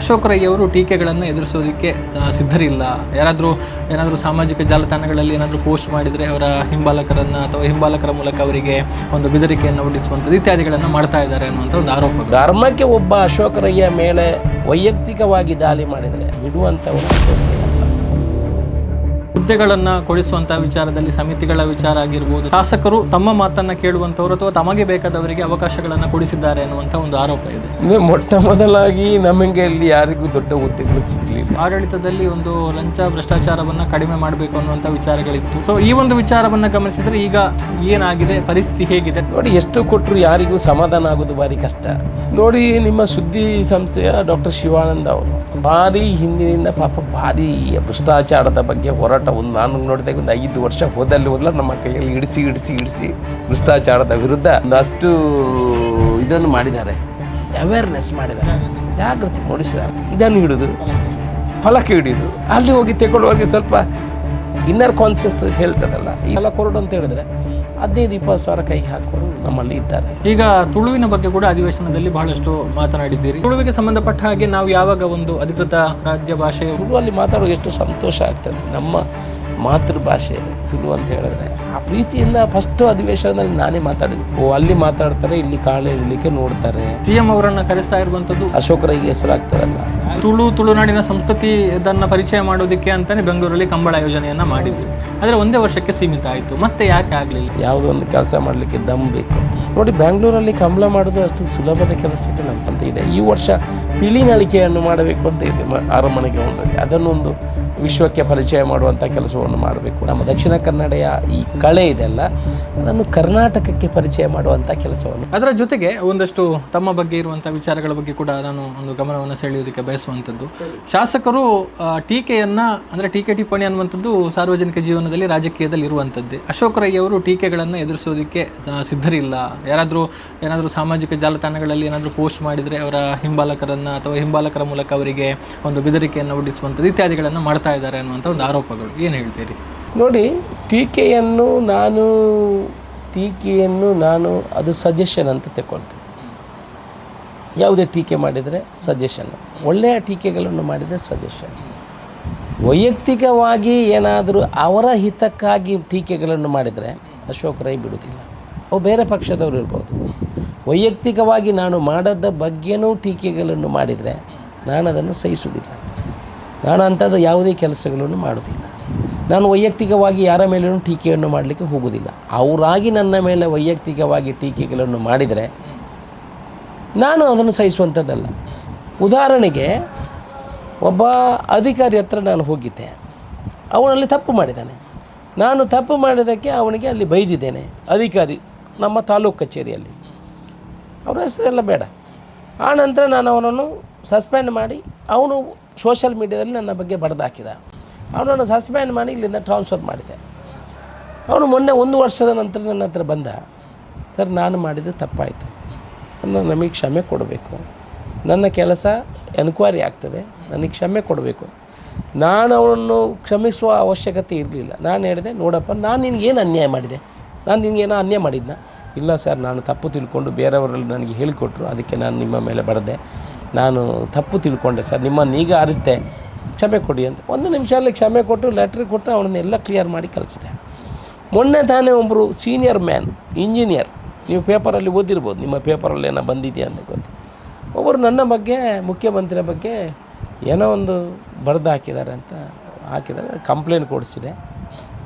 ಅಶೋಕ್ ರೈ ಅವರು ಟೀಕೆಗಳನ್ನು ಎದುರಿಸೋದಕ್ಕೆ ಸಿದ್ಧರಿಲ್ಲ ಯಾರಾದರೂ, ಏನಾದರೂ ಸಾಮಾಜಿಕ ಜಾಲತಾಣಗಳಲ್ಲಿ ಏನಾದರೂ ಪೋಸ್ಟ್ ಮಾಡಿದರೆ ಅವರ ಹಿಂಬಾಲಕರನ್ನು ಅಥವಾ ಹಿಂಬಾಲಕರ ಮೂಲಕ ಅವರಿಗೆ ಒಂದು ಬೆದರಿಕೆಯನ್ನು ಒಡ್ಡಿಸುವಂಥದ್ದು ಇತ್ಯಾದಿಗಳನ್ನು ಮಾಡ್ತಾ ಇದ್ದಾರೆ ಅನ್ನುವಂಥ ಒಂದು ಆರೋಪ ಧರ್ಮಕ್ಕೆ ಒಬ್ಬ ಅಶೋಕರಯ್ಯ ಮೇಲೆ ವೈಯಕ್ತಿಕವಾಗಿ ದಾಳಿ ಮಾಡಿದರೆ ಬಿಡುವಂಥ ಅಲ್ಲ. ಹುದ್ದೆಗಳನ್ನು ಕೊಡಿಸುವಂಥ ವಿಚಾರದಲ್ಲಿ ಸಮಿತಿಗಳ ವಿಚಾರ ಆಗಿರ್ಬೋದು ಶಾಸಕರು ತಮ್ಮ ಮಾತನ್ನು ಕೇಳುವಂಥವ್ರು ಅಥವಾ ತಮಗೆ ಬೇಕಾದವರಿಗೆ ಅವಕಾಶಗಳನ್ನು ಕೊಡಿಸಿದ್ದಾರೆ ಅನ್ನುವಂಥ ಒಂದು ಆರೋಪ ಇದೆ. ಮೊಟ್ಟ ಮೊದಲಾಗಿ ನಮಗೆ ಇಲ್ಲಿ ಯಾರಿಗೂ ದೊಡ್ಡ ಹುದ್ದೆಗಳು ಸಿಗಲಿಲ್ಲ. ಆಡಳಿತದಲ್ಲಿ ಒಂದು ಲಂಚ ಭ್ರಷ್ಟಾಚಾರವನ್ನು ಕಡಿಮೆ ಮಾಡಬೇಕು ಅನ್ನುವಂಥ ವಿಚಾರಗಳಿತ್ತು. ಸೊ ಈ ಒಂದು ವಿಚಾರವನ್ನು ಗಮನಿಸಿದರೆ ಈಗ ಏನಾಗಿದೆ ಪರಿಸ್ಥಿತಿ ಹೇಗಿದೆ? ನೋಡಿ ಎಷ್ಟು ಕೊಟ್ಟರು ಯಾರಿಗೂ ಸಮಾಧಾನ ಆಗೋದು ಬಾರಿ ಕಷ್ಟ. ನೋಡಿ ನಿಮ್ಮ ಸುದ್ದಿ ಸಂಸ್ಥೆಯ ಡಾಕ್ಟರ್ ಶಿವಾನಂದ ಅವರು. ಭಾರಿ ಹಿಂದಿನಿಂದ ಪಾಪ ಭಾರಿ ಭ್ರಷ್ಟಾಚಾರದ ಬಗ್ಗೆ ಹೋರಾಟ ಒಂದು ನಾನು ನೋಡಿದಾಗ ಒಂದು ಐದು ವರ್ಷ ಹೋದಲ್ಲಿ ಹೋದಲ್ಲ ನಮ್ಮ ಕೈಯಲ್ಲಿ ಇಡಿಸಿ ಇಡಿಸಿ ಇಡಿಸಿ ಭ್ರಷ್ಟಾಚಾರದ ವಿರುದ್ಧ ಒಂದಷ್ಟು ಇದನ್ನು ಮಾಡಿದ್ದಾರೆ. ಅವೇರ್ನೆಸ್ ಮಾಡಿದ್ದಾರೆ. ಜಾಗೃತಿ ಮೂಡಿಸಿದ್ದಾರೆ. ಇದನ್ನು ಹಿಡಿದು ಫಲಕ್ಕೆ ಹಿಡಿದು, ಅಲ್ಲಿ ಹೋಗಿ ತಗೊಳ್ಳುವವರಿಗೆ ಸ್ವಲ್ಪ ಇನ್ನರ್ ಕಾನ್ಸಿಯಸ್ ಹೇಳ್ತದಲ್ಲ. ಈ ಫಲ ಕೊರಡು ಅಂತ ಹೇಳಿದ್ರೆ ಹದಿನೈದು, ಇಪ್ಪತ್ತು ಸಾವಿರ ಕೈಗೆ ಹಾಕೋರು. ನಮ್ಮಲ್ಲಿ ಇದ್ದಾರೆ. ಈಗ ತುಳುವಿನ ಬಗ್ಗೆ ಕೂಡ ಅಧಿವೇಶನದಲ್ಲಿ ಬಹಳಷ್ಟು ಮಾತನಾಡಿದ್ದೀರಿ. ತುಳುವಿಗೆ ಸಂಬಂಧಪಟ್ಟ ಹಾಗೆ ನಾವು ಯಾವಾಗ ಒಂದು ಅಧಿಕೃತ ರಾಜ್ಯ ಭಾಷೆ ತುಳುವಲ್ಲಿ ಮಾತಾಡೋ ಎಷ್ಟು ಸಂತೋಷ ಆಗ್ತದೆ. ನಮ್ಮ ಮಾತೃಭಾಷೆ ತುಳು ಅಂತ ಹೇಳಿದ್ರೆ ಆ ಪ್ರೀತಿಯಿಂದ ಫಸ್ಟ್ ಅಧಿವೇಶನದಲ್ಲಿ ನಾನೇ ಮಾತಾಡಿದ್ವಿ ಓ ಅಲ್ಲಿ ಮಾತಾಡ್ತಾರೆ ಇಲ್ಲಿ ಕಾಳೆ ಇರಲಿಕ್ಕೆ ನೋಡ್ತಾರೆ. ಸಿ ಎಂ ಅವರನ್ನು ಕರೆಸ್ತಾ ಇರುವಂಥದ್ದು ಅಶೋಕರಿಗೆ ಹೆಸರಾಗ್ತಾರಲ್ಲ ತುಳು ತುಳುನಾಡಿನ ಸಂಸ್ಕೃತಿ ಇದನ್ನು ಪರಿಚಯ ಮಾಡೋದಕ್ಕೆ ಅಂತಲೇ ಬೆಂಗಳೂರಲ್ಲಿ ಕಂಬಳ ಯೋಜನೆಯನ್ನು ಮಾಡಿದ್ವಿ. ಆದರೆ ಒಂದೇ ವರ್ಷಕ್ಕೆ ಸೀಮಿತ ಆಯಿತು. ಮತ್ತೆ ಯಾಕೆ ಆಗಲಿಲ್ಲ? ಯಾವುದೋ ಒಂದು ಕೆಲಸ ಮಾಡಲಿಕ್ಕೆ ದಮ್ ಬೇಕು. ನೋಡಿ, ಬೆಂಗಳೂರಲ್ಲಿ ಕಂಬಳ ಮಾಡೋದು ಅಷ್ಟು ಸುಲಭದ ಕೆಲಸಗಳು ಅಂತ ಇದೆ. ಈ ವರ್ಷ ಪಿಳಿ ನಳಿಕೆಯನ್ನು ಮಾಡಬೇಕು ಅಂತ ಇದೆ ಅರಮನೆಗೆ ಒಂದರಲ್ಲಿ ಅದನ್ನು ಒಂದು ವಿಶ್ವಕ್ಕೆ ಪರಿಚಯ ಮಾಡುವಂಥ ಕೆಲಸವನ್ನು ಮಾಡಬೇಕು. ನಮ್ಮ ದಕ್ಷಿಣ ಕನ್ನಡೆಯ ಈ ಕಳೆ ಇದೆಲ್ಲ, ಅದನ್ನು ಕರ್ನಾಟಕಕ್ಕೆ ಪರಿಚಯ ಮಾಡುವಂಥ ಕೆಲಸವನ್ನು. ಅದರ ಜೊತೆಗೆ ಒಂದಷ್ಟು ತಮ್ಮ ಬಗ್ಗೆ ಇರುವಂಥ ವಿಚಾರಗಳ ಬಗ್ಗೆ ಕೂಡ ನಾನು ಒಂದು ಗಮನವನ್ನು ಸೆಳೆಯೋದಕ್ಕೆ ಬಯಸುವಂಥದ್ದು. ಶಾಸಕರು ಟೀಕೆಯನ್ನು, ಅಂದರೆ ಟೀಕೆ ಟಿಪ್ಪಣಿ ಅನ್ನುವಂಥದ್ದು ಸಾರ್ವಜನಿಕ ಜೀವನದಲ್ಲಿ ರಾಜಕೀಯದಲ್ಲಿ ಇರುವಂಥದ್ದೇ. ಅಶೋಕ್ ರೈ ಅವರು ಟೀಕೆಗಳನ್ನು ಎದುರಿಸೋದಕ್ಕೆ ಸಿದ್ಧರಿಲ್ಲ. ಯಾರಾದರೂ ಏನಾದರೂ ಸಾಮಾಜಿಕ ಜಾಲತಾಣಗಳಲ್ಲಿ ಏನಾದರೂ ಪೋಸ್ಟ್ ಮಾಡಿದರೆ ಅವರ ಹಿಂಬಾಲಕರನ್ನ ಅಥವಾ ಹಿಂಬಾಲಕರ ಮೂಲಕ ಅವರಿಗೆ ಒಂದು ಬೆದರಿಕೆಯನ್ನು ಒಡ್ಡಿಸುವಂಥದ್ದು ಇತ್ಯಾದಿಗಳನ್ನು ಮಾಡ್ತಾ ಇದ್ದಾರೆ ಅನ್ನುವಂಥ ಒಂದು ಆರೋಪಗಳು. ಏನು ಹೇಳ್ತೀರಿ? ನೋಡಿ, ಟೀಕೆಯನ್ನು ನಾನು ಟೀಕೆಯನ್ನು ನಾನು ಅದು ಸಜೆಷನ್ ಅಂತ ತಗೊಳ್ತೀನಿ ಯಾವುದೇ ಟೀಕೆ ಮಾಡಿದರೆ ಸಜೆಷನ್ ಒಳ್ಳೆಯ ಟೀಕೆಗಳನ್ನು ಮಾಡಿದರೆ ಸಜೆಷನ್ ವೈಯಕ್ತಿಕವಾಗಿ ಏನಾದರೂ ಅವರ ಹಿತಕ್ಕಾಗಿ ಟೀಕೆಗಳನ್ನು ಮಾಡಿದರೆ ಅಶೋಕ್ ರೈ ಬಿಡುವುದಿಲ್ಲ. ಅವು ಬೇರೆ ಪಕ್ಷದವರು ಇರ್ಬೋದು. ವೈಯಕ್ತಿಕವಾಗಿ ನಾನು ಮಾಡದ ಬಗ್ಗೆನೂ ಟೀಕೆಗಳನ್ನು ಮಾಡಿದರೆ ನಾನು ಅದನ್ನು ಸಹಿಸುವುದಿಲ್ಲ. ನಾನು ಅಂಥದ್ದು ಯಾವುದೇ ಕೆಲಸಗಳನ್ನು ಮಾಡೋದಿಲ್ಲ ನಾನು ವೈಯಕ್ತಿಕವಾಗಿ ಯಾರ ಮೇಲೂ ಟೀಕೆಯನ್ನು ಮಾಡಲಿಕ್ಕೆ ಹೋಗೋದಿಲ್ಲ ಅವರಾಗಿ ನನ್ನ ಮೇಲೆ ವೈಯಕ್ತಿಕವಾಗಿ ಟೀಕೆಗಳನ್ನು ಮಾಡಿದರೆ ನಾನು ಅದನ್ನು ಸಹಿಸುವಂಥದ್ದಲ್ಲ. ಉದಾಹರಣೆಗೆ, ಒಬ್ಬ ಅಧಿಕಾರಿ ಹತ್ರ ನಾನು ಹೋಗಿದ್ದೆ. ಅವನಲ್ಲಿ ತಪ್ಪು ಮಾಡಿದ್ದಾನೆ. ನಾನು ತಪ್ಪು ಮಾಡಿದ್ದಕ್ಕೆ ಅವನಿಗೆ ಅಲ್ಲಿ ಬೈದಿದ್ದೇನೆ. ಅಧಿಕಾರಿ, ನಮ್ಮ ತಾಲೂಕು ಕಚೇರಿಯಲ್ಲಿ. ಅವರ ಹೆಸರೆಲ್ಲ ಬೇಡ. ಆ ನಂತರ ನಾನು ಅವನನ್ನು ಸಸ್ಪೆಂಡ್ ಮಾಡಿ ಅವನು ಸೋಷಲ್ ಮೀಡ್ಯಾದಲ್ಲಿ ನನ್ನ ಬಗ್ಗೆ ಬಡ್ದಾಕಿದ ಅವನನ್ನು ಸಸ್ಪೆಂಡ್ ಮಾಡಿ ಇಲ್ಲಿಂದ ಟ್ರಾನ್ಸ್ಫರ್ ಮಾಡಿದೆ. ಅವನು ಮೊನ್ನೆ ಒಂದು ವರ್ಷದ ನಂತರ ನನ್ನ ಹತ್ರ ಬಂದ. ಸರ್, ನಾನು ಮಾಡಿದ್ದು ತಪ್ಪಾಯಿತು. ನಮಗೆ ಕ್ಷಮೆ ಕೊಡಬೇಕು. ನನ್ನ ಕೆಲಸ ಎನ್ಕ್ವೈರಿ ಆಗ್ತದೆ. ನನಗೆ ಕ್ಷಮೆ ಕೊಡಬೇಕು. ನಾನು ಅವನನ್ನು ಕ್ಷಮಿಸುವ ಅವಶ್ಯಕತೆ ಇರಲಿಲ್ಲ. ನಾನು ಹೇಳಿದೆ, ನೋಡಪ್ಪ, ನಾನು ನಿನಗೇನು ಅನ್ಯಾಯ ಮಾಡಿದೆ? ನಾನು ನಿನಗೇನೋ ಅನ್ಯಾಯ ಮಾಡಿದ್ನ? ಇಲ್ಲ ಸರ್, ನಾನು ತಪ್ಪು ತಿಳ್ಕೊಂಡು ಬೇರೆಯವರಲ್ಲಿ ನನಗೆ ಹೇಳಿಕೊಟ್ರು. ಅದಕ್ಕೆ ನಾನು ನಿಮ್ಮ ಮೇಲೆ ಬರದೆ ನಾನು ತಪ್ಪು ತಿಳ್ಕೊಂಡೆ ಸರ್ ನಿಮ್ಮನ್ನು ಈಗ ಅರಿತೆ ಕ್ಷಮೆ ಕೊಡಿ ಅಂತ. ಒಂದು ನಿಮಿಷ ಅಲ್ಲಿ ಕ್ಷಮೆ ಕೊಟ್ಟು ಲೆಟ್ರ್ ಕೊಟ್ಟು ಅವನನ್ನೆಲ್ಲ ಕ್ಲಿಯರ್ ಮಾಡಿ ಕಳಿಸಿದೆ. ಮೊನ್ನೆ ತಾನೇ ಒಬ್ಬರು ಸೀನಿಯರ್ ಮ್ಯಾನ್ ಇಂಜಿನಿಯರ್ ನೀವು ಪೇಪರಲ್ಲಿ ಓದಿರ್ಬೋದು, ನಿಮ್ಮ ಪೇಪರಲ್ಲಿ ಏನೋ ಬಂದಿದೆಯಾ ಅಂತ ಗೊತ್ತು. ಒಬ್ಬರು ನನ್ನ ಬಗ್ಗೆ, ಮುಖ್ಯಮಂತ್ರಿಯ ಬಗ್ಗೆ ಏನೋ ಒಂದು ಬರೆದು ಹಾಕಿದ್ದಾರೆ ಅಂತ ಹಾಕಿದ್ದಾರೆ ಕಂಪ್ಲೇಂಟ್ ಕೊಡಿಸಿದೆ.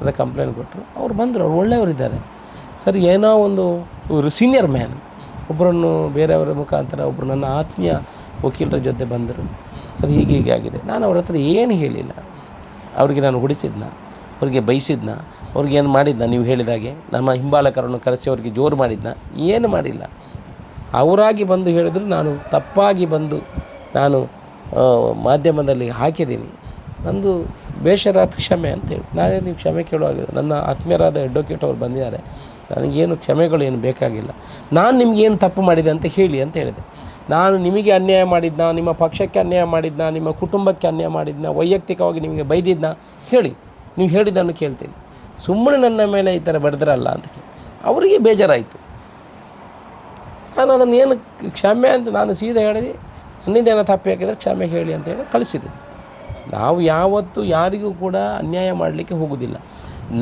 ಅದೇ ಕಂಪ್ಲೇಂಟ್ ಕೊಟ್ಟರು. ಅವ್ರು ಬಂದರು, ಅವ್ರು ಒಳ್ಳೆಯವರಿದ್ದಾರೆ ಸರ್, ಏನೋ ಒಂದು, ಇವರು ಸೀನಿಯರ್ ಮ್ಯಾನ್ ಒಬ್ಬರನ್ನು ಬೇರೆಯವರ ಮುಖಾಂತರ ಒಬ್ಬರು ನನ್ನ ಆತ್ಮೀಯ ವಕೀಲರ ಜೊತೆ ಬಂದರು. ಸರ್, ಹೀಗೆ ಹೀಗೆ ಆಗಿದೆ. ನಾನು ಅವ್ರ ಹತ್ರ ಏನು ಹೇಳಿಲ್ಲ. ಅವ್ರಿಗೆ ನಾನು ಹೊಡಿಸಿದ್ನ? ಅವ್ರಿಗೆ ಬಯಸಿದ್ನ ಅವ್ರಿಗೆ ಏನು ಮಾಡಿದ್ನ? ನೀವು ಹೇಳಿದಾಗೆ ನಮ್ಮ ಹಿಂಬಾಲಕರನ್ನು ಕರೆಸಿ ಅವರಿಗೆ ಜೋರು ಮಾಡಿದ್ನ? ಏನು ಮಾಡಿಲ್ಲ. ಅವರಾಗಿ ಬಂದು ಹೇಳಿದ್ರು, ನಾನು ತಪ್ಪಾಗಿ ಬಂದು ನಾನು ಮಾಧ್ಯಮದಲ್ಲಿ ಹಾಕಿದ್ದೀನಿ. ನಂದು ಬೇಷರಾದ ಕ್ಷಮೆ ಅಂತೇಳಿ ನಾಳೆ ನೀವು ಕ್ಷಮೆ ಕೇಳುವಾಗ ನನ್ನ ಆತ್ಮೀಯರಾದ ಅಡ್ವೊಕೇಟ್ ಅವರು ಬಂದಿದ್ದಾರೆ. ನನಗೇನು ಕ್ಷಮೆಗಳು ಏನು ಬೇಕಾಗಿಲ್ಲ. ನಾನು ನಿಮಗೇನು ತಪ್ಪು ಮಾಡಿದೆ ಅಂತ ಹೇಳಿ ಅಂತ ಹೇಳಿದೆ. ನಾನು ನಿಮಗೆ ಅನ್ಯಾಯ ಮಾಡಿದ್ನ, ನಿಮ್ಮ ಪಕ್ಷಕ್ಕೆ ಅನ್ಯಾಯ ಮಾಡಿದ್ನ, ನಿಮ್ಮ ಕುಟುಂಬಕ್ಕೆ ಅನ್ಯಾಯ ಮಾಡಿದ್ನ, ವೈಯಕ್ತಿಕವಾಗಿ ನಿಮಗೆ ಬೈದಿದ್ನ, ಹೇಳಿ. ನೀವು ಹೇಳಿದ್ದನ್ನು ಕೇಳ್ತೀನಿ. ಸುಮ್ಮನೆ ನನ್ನ ಮೇಲೆ ಈ ಥರ ಬರೆದ್ರಲ್ಲ ಅಂತ ಅವರಿಗೆ ಬೇಜಾರಾಯಿತು. ನಾನು ಅದನ್ನು ಏನು ಕ್ಷಮೆ ಅಂತ ನಾನು ಸೀದಾ ಹೇಳಿದೆ. ನನ್ನಿಂದ ಏನೋ ತಪ್ಪು ಹಾಕಿದರೆ ಕ್ಷಮೆ ಹೇಳಿ ಅಂತ ಹೇಳಿ ಕಳಿಸಿದೆ ನಾವು ಯಾವತ್ತೂ ಯಾರಿಗೂ ಕೂಡ ಅನ್ಯಾಯ ಮಾಡಲಿಕ್ಕೆ ಹೋಗೋದಿಲ್ಲ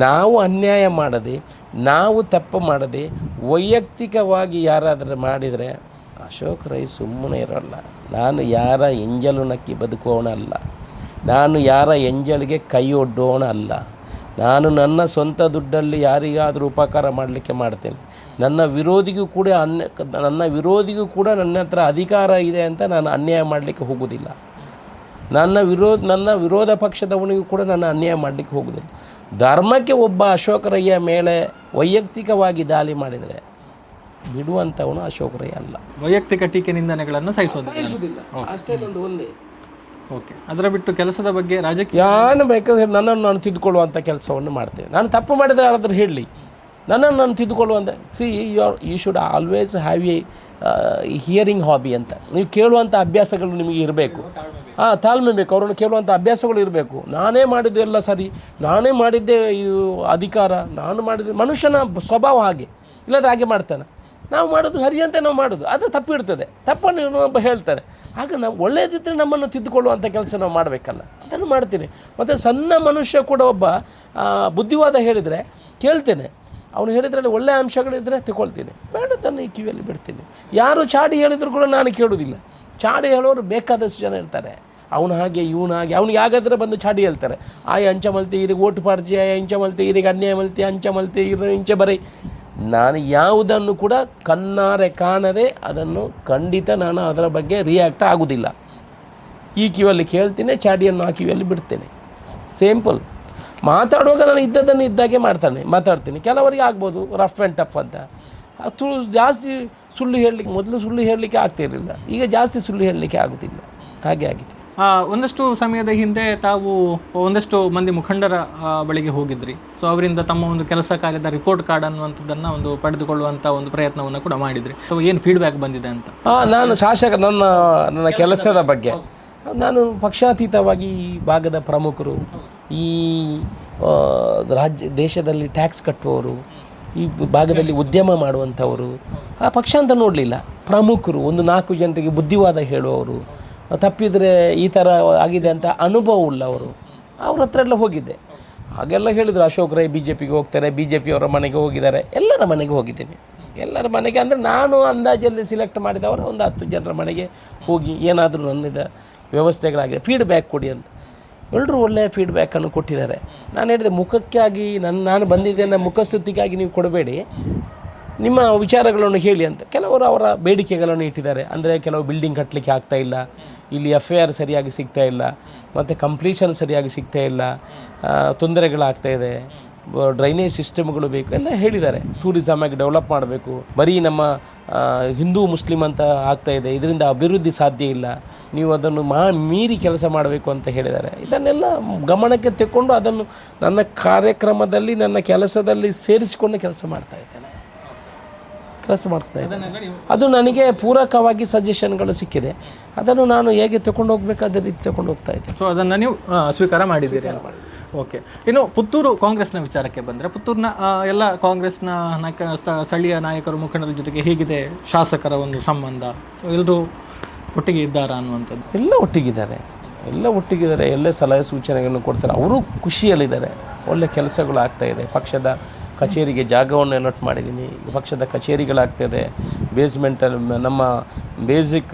ನಾವು ಅನ್ಯಾಯ ಮಾಡದೆ, ನಾವು ತಪ್ಪು ಮಾಡದೆ, ವೈಯಕ್ತಿಕವಾಗಿ ಯಾರಾದರೂ ಮಾಡಿದರೆ ಅಶೋಕ್ ರೈ ಸುಮ್ಮನೆ ಇರೋಲ್ಲ. ನಾನು ಯಾರ ಎಂಜಲು ನಕ್ಕಿ ಬದುಕೋಣ ಅಲ್ಲ ನಾನು ಯಾರ ಎಂಜಲಿಗೆ ಕೈ ಒಡ್ಡೋಣ ಅಲ್ಲ ನಾನು ನನ್ನ ಸ್ವಂತ ದುಡ್ಡಲ್ಲಿ ಯಾರಿಗಾದರೂ ಉಪಕಾರ ಮಾಡಲಿಕ್ಕೆ ಮಾಡ್ತೇನೆ. ನನ್ನ ವಿರೋಧಿಗೂ ಕೂಡ ಅನ್ಯ, ನನ್ನ ವಿರೋಧಿಗೂ ಕೂಡ ನನ್ನ ಹತ್ರ ಅಧಿಕಾರ ಇದೆ ಅಂತ ನಾನು ಅನ್ಯಾಯ ಮಾಡಲಿಕ್ಕೆ ಹೋಗೋದಿಲ್ಲ ನನ್ನ ವಿರೋಧ ನನ್ನ ವಿರೋಧ ಪಕ್ಷದವನಿಗೂ ಕೂಡ ನಾನು ಅನ್ಯಾಯ ಮಾಡಲಿಕ್ಕೆ ಹೋಗುವುದಿಲ್ಲ. ಧರ್ಮಕ್ಕೆ ಒಬ್ಬ ಅಶೋಕರಯ್ಯ ಮೇಲೆ ವೈಯಕ್ತಿಕವಾಗಿ ದಾಳಿ ಮಾಡಿದರೆ ಬಿಡುವಂಥವನು ಅಶೋಕರೇ ಅಲ್ಲ. ವೈಯಕ್ತಿಕ ಟೀಕೆ ನಿಂದನೆಗಳನ್ನು ಸಹಿಸೋದಿಲ್ಲ ಅಷ್ಟೇ ಒಂದು ಒಂದೇ. ಓಕೆ ಅದರ ಬಿಟ್ಟು ಕೆಲಸದ ಬಗ್ಗೆ ರಾಜಕೀಯ ಯಾನು ಬೇಕಾದ್ರೆ ನನ್ನನ್ನು ನಾನು ತಿದ್ದುಕೊಳ್ಳುವಂಥ ಕೆಲಸವನ್ನು ಮಾಡ್ತೇವೆ ನಾನು ತಪ್ಪು ಮಾಡಿದರೆ ಯಾರಾದರೂ ಹೇಳಲಿ. ನನ್ನನ್ನು ನಾನು ತಿದ್ದುಕೊಳ್ಳುವಂಥ see you are you should always have a hearing hobby ಅಂತ. ನೀವು ಕೇಳುವಂಥ ಅಭ್ಯಾಸಗಳು ನಿಮಗೆ ಇರಬೇಕು. ಹಾಂ ತಾಳ್ಮೆ ಬೇಕು. ಅವರನ್ನು ಕೇಳುವಂಥ ಅಭ್ಯಾಸಗಳು ಇರಬೇಕು. ನಾನೇ ಮಾಡಿದ್ದು ಎಲ್ಲ ಸರಿ. ನಾನೇ ಮಾಡಿದ್ದೆ ಅಧಿಕಾರ. ನಾನು ಮಾಡಿದ್ದೆ ಮನುಷ್ಯನ ಸ್ವಭಾವ ಹಾಗೆ. ಇಲ್ಲದ್ರೆ ಹಾಗೆ ಮಾಡ್ತಾನೆ. ನಾವು ಮಾಡೋದು ಅಂತ ನಾವು ಮಾಡೋದು. ಅದು ತಪ್ಪಿಡ್ತದೆ ತಪ್ಪನ್ನು ಒಬ್ಬ ಹೇಳ್ತಾನೆ. ಆಗ ನಾವು ಒಳ್ಳೆಯದಿದ್ದರೆ ನಮ್ಮನ್ನು ತಿದ್ದುಕೊಳ್ಳುವಂಥ ಕೆಲಸ ನಾವು ಮಾಡಬೇಕಲ್ಲ. ಅದನ್ನು ಮಾಡ್ತೀನಿ. ಮತ್ತು ಸಣ್ಣ ಮನುಷ್ಯ ಕೂಡ ಒಬ್ಬ ಬುದ್ಧಿವಾದ ಹೇಳಿದರೆ ಕೇಳ್ತೇನೆ. ಅವನು ಹೇಳಿದ್ರಲ್ಲಿ ಒಳ್ಳೆಯ ಅಂಶಗಳಿದ್ದರೆ ತಗೊಳ್ತೀನಿ. ಬೇಡ, ತನ್ನ ಈ ಕಿವಿಯಲ್ಲಿ ಬಿಡ್ತೀನಿ. ಯಾರು ಚಾಡಿ ಹೇಳಿದ್ರು ಕೂಡ ನಾನು ಕೇಳೋದಿಲ್ಲ ಚಾಡಿ ಹೇಳೋರು ಬೇಕಾದಷ್ಟು ಜನ ಇರ್ತಾರೆ. ಅವನು ಹಾಗೆ, ಇವನು ಹಾಗೆ. ಅವ್ನಿಗೆ ಯಾಗಾದ್ರೆ ಬಂದು ಚಾಡಿ ಹೇಳ್ತಾರೆ. ಆಯ ಅಂಚ ಮಲ್ತಿ ಇರಿಗೆ ಓಟು ಪಾಡ್ಜಿ ಆಯ ಇಂಚ ಮಲ್ತಿ ಇರಿಗೆ ಅನ್ಯಾಯ ಮಲ್ತಿ ಅಂಚ ಮಲ್ತಿ ಇರ, ಇಂಚೆ ಬರೀ. ನಾನು ಯಾವುದನ್ನು ಕೂಡ ಕಣ್ಣಾರೆ ಕಾಣದೆ ಅದನ್ನು ಖಂಡಿತ ನಾನು ಅದರ ಬಗ್ಗೆ ರಿಯಾಕ್ಟ್ ಆಗೋದಿಲ್ಲ. ಈ ಕಿವಿಯಲ್ಲಿ ಕೇಳ್ತೀನಿ, ಚಾಡಿಯನ್ನು ಆ ಕಿವಿಯಲ್ಲಿ ಬಿಡ್ತೇನೆ. ಸಿಂಪಲ್ ಮಾತಾಡುವಾಗ ನಾನು ಇದ್ದದ್ದನ್ನು ಇದ್ದಾಗೆ ಮಾಡ್ತಾನೆ, ಮಾತಾಡ್ತೀನಿ. ಕೆಲವರಿಗೆ ಆಗ್ಬೋದು ರಫ್ ಆ್ಯಂಡ್ ಟಫ್ ಅಂತ. ಅದು ಜಾಸ್ತಿ ಸುಳ್ಳು ಹೇಳಲಿಕ್ಕೆ, ಮೊದಲು ಸುಳ್ಳು ಹೇಳಲಿಕ್ಕೆ ಆಗ್ತಿರಲಿಲ್ಲ. ಈಗ ಜಾಸ್ತಿ ಸುಳ್ಳು ಹೇಳಲಿಕ್ಕೆ ಆಗುತ್ತಿಲ್ಲ ಹಾಗೆ ಆಗಿದೆ. ಒಂದಷ್ಟು ಸಮಯದ ಹಿಂದೆ ತಾವು ಒಂದಷ್ಟು ಮಂದಿ ಮುಖಂಡರ ಬಳಿಗೆ ಹೋಗಿದ್ರಿ. ಸೊ ಅವರಿಂದ ತಮ್ಮ ಒಂದು ಕೆಲಸ ಕಾರ್ಯದ ರಿಪೋರ್ಟ್ ಕಾರ್ಡ್ ಅನ್ನುವಂಥದ್ದನ್ನ ಒಂದು ಪಡೆದುಕೊಳ್ಳುವಂಥ ಒಂದು ಪ್ರಯತ್ನವನ್ನು ಕೂಡ ಮಾಡಿದ್ರಿ. ಸೊ ಏನು ಫೀಡ್ಬ್ಯಾಕ್ ಬಂದಿದೆ ಅಂತ? ನಾನು ಶಾಸಕ ನನ್ನ ನನ್ನ ಕೆಲಸದ ಬಗ್ಗೆ. ನಾನು ಪಕ್ಷಾತೀತವಾಗಿ ಈ ಭಾಗದ ಪ್ರಮುಖರು ಈ ರಾಜ್ಯ ದೇಶದಲ್ಲಿ ಟ್ಯಾಕ್ಸ್ ಕಟ್ಟುವವರು ಈ ಭಾಗದಲ್ಲಿ ಉದ್ಯಮ ಮಾಡುವಂಥವರು ಆ ಪಕ್ಷ ಅಂತ ನೋಡಲಿಲ್ಲ. ಪ್ರಮುಖರು ಒಂದು ನಾಲ್ಕು ಜನರಿಗೆ ಬುದ್ಧಿವಾದ ಹೇಳುವವರು ತಪ್ಪಿದರೆ ಈ ಥರ ಆಗಿದೆ ಅಂತ ಅನುಭವ ಉಳ್ಳವರು ಅವ್ರ. ಹತ್ರ ಎಲ್ಲ ಹೋಗಿದ್ದೆ ಹಾಗೆಲ್ಲ ಹೇಳಿದರು, ಅಶೋಕ್ ರೈ ಬಿ ಜೆ ಪಿಗೆ ಹೋಗ್ತಾರೆ ಬಿ ಜೆ ಪಿಯವರ ಮನೆಗೆ ಹೋಗಿದ್ದಾರೆ. ಎಲ್ಲರ ಮನೆಗೆ ಹೋಗಿದ್ದೇನೆ ಎಲ್ಲರ ಮನೆಗೆ ಅಂದರೆ ನಾನು ಅಂದಾಜಲ್ಲಿ ಸಿಲೆಕ್ಟ್ ಮಾಡಿದವರು ಒಂದು ಹತ್ತು ಜನರ ಮನೆಗೆ ಹೋಗಿ ಏನಾದರೂ ನನ್ನಿದ ವ್ಯವಸ್ಥೆಗಳಾಗಿದೆ ಫೀಡ್ಬ್ಯಾಕ್ ಕೊಡಿ ಅಂತ. ಎಲ್ಲರೂ ಒಳ್ಳೆಯ ಫೀಡ್ಬ್ಯಾಕನ್ನು ಕೊಟ್ಟಿದ್ದಾರೆ. ನಾನು ಹೇಳಿದೆ, ಮುಖಕ್ಕಾಗಿ ನನ್ನ ನಾನು ಬಂದಿದ್ದೇನೆ ಮುಖಸ್ತುತಿಗಾಗಿ ನೀವು ಕೊಡಬೇಡಿ. ನಿಮ್ಮ ವಿಚಾರಗಳನ್ನು ಹೇಳಿ ಅಂತ. ಕೆಲವರು ಅವರ ಬೇಡಿಕೆಗಳನ್ನು ಇಟ್ಟಿದ್ದಾರೆ. ಅಂದರೆ ಕೆಲವು ಬಿಲ್ಡಿಂಗ್ ಕಟ್ಟಲಿಕ್ಕೆ ಆಗ್ತಾ ಇಲ್ಲ ಎಫ್ ಐ ಆರ್ ಸರಿಯಾಗಿ ಸಿಗ್ತಾ ಇಲ್ಲ, ಮತ್ತು ಕಂಪ್ಲೀಷನ್ ಸರಿಯಾಗಿ ಸಿಗ್ತಾ ಇಲ್ಲ ತೊಂದರೆಗಳಾಗ್ತಾ ಇದೆ ಡ್ರೈನೇಜ್ ಸಿಸ್ಟಮ್ಗಳು ಬೇಕು, ಎಲ್ಲ ಹೇಳಿದ್ದಾರೆ. ಟೂರಿಸಮ್ ಆಗಿ ಡೆವಲಪ್ ಮಾಡಬೇಕು. ಬರೀ ನಮ್ಮ ಹಿಂದೂ ಮುಸ್ಲಿಂ ಅಂತ ಆಗ್ತಾ ಇದೆ, ಇದರಿಂದ ಅಭಿವೃದ್ಧಿ ಸಾಧ್ಯ ಇಲ್ಲ. ನೀವು ಅದನ್ನು ಮಾ, ಮೀರಿ ಕೆಲಸ ಮಾಡಬೇಕು ಅಂತ ಹೇಳಿದ್ದಾರೆ. ಇದನ್ನೆಲ್ಲ ಗಮನಕ್ಕೆ ತೆಕ್ಕೊಂಡು ಅದನ್ನು ನನ್ನ ಕಾರ್ಯಕ್ರಮದಲ್ಲಿ, ನನ್ನ ಕೆಲಸದಲ್ಲಿ ಸೇರಿಸಿಕೊಂಡು ಕೆಲಸ ಮಾಡ್ತಾ ಇದ್ದೇನೆ. ಕೆಲಸ ಮಾಡ್ತಾ ಇದ್ದೇನೆ. ಅದು ನನಗೆ ಪೂರಕವಾಗಿ ಸಜೆಷನ್ಗಳು ಸಿಕ್ಕಿದೆ. ಅದನ್ನು ನಾನು ಹೇಗೆ ತಗೊಂಡು ಹೋಗ್ಬೇಕು ಅದೇ ರೀತಿ ತಗೊಂಡು ಹೋಗ್ತಾ ಇದ್ದೆ ಸೊ ಅದನ್ನು ನೀವು ಸ್ವೀಕಾರ ಮಾಡಿದ್ದೀರಿ ಓಕೆ ಇನ್ನು ಪುತ್ತೂರು ಕಾಂಗ್ರೆಸ್ನ ವಿಚಾರಕ್ಕೆ ಬಂದರೆ ಪುತ್ತೂರಿನ ಎಲ್ಲ ಕಾಂಗ್ರೆಸ್ನ ನಾಯಕ ಸ್ಥ- ಸ್ಥಳೀಯ ನಾಯಕರು ಮುಖಂಡರ ಜೊತೆಗೆ ಹೇಗಿದೆ ಶಾಸಕರ ಒಂದು ಸಂಬಂಧ? ಎಲ್ಲರೂ ಒಟ್ಟಿಗೆ ಇದ್ದಾರಾ ಅನ್ನುವಂಥದ್ದು. ಎಲ್ಲ ಒಟ್ಟಿಗಿದ್ದಾರೆ. ಎಲ್ಲ ಒಟ್ಟಿಗಿದ್ದಾರೆ. ಎಲ್ಲ ಸಲಹೆ ಸೂಚನೆಗಳನ್ನು ಕೊಡ್ತಾರೆ. ಅವರು ಖುಷಿಯಲ್ಲಿದ್ದಾರೆ. ಒಳ್ಳೆ ಕೆಲಸಗಳು ಆಗ್ತಾಯಿದೆ ಪಕ್ಷದ ಕಚೇರಿಗೆ ಜಾಗವನ್ನು ಅಲಾಟ್ ಮಾಡಿದ್ದೀನಿ ಪಕ್ಷದ ಕಚೇರಿಗಳಾಗ್ತದೆ. ಬೇಸ್ಮೆಂಟಲ್ಲಿ ನಮ್ಮ ಬೇಸಿಕ್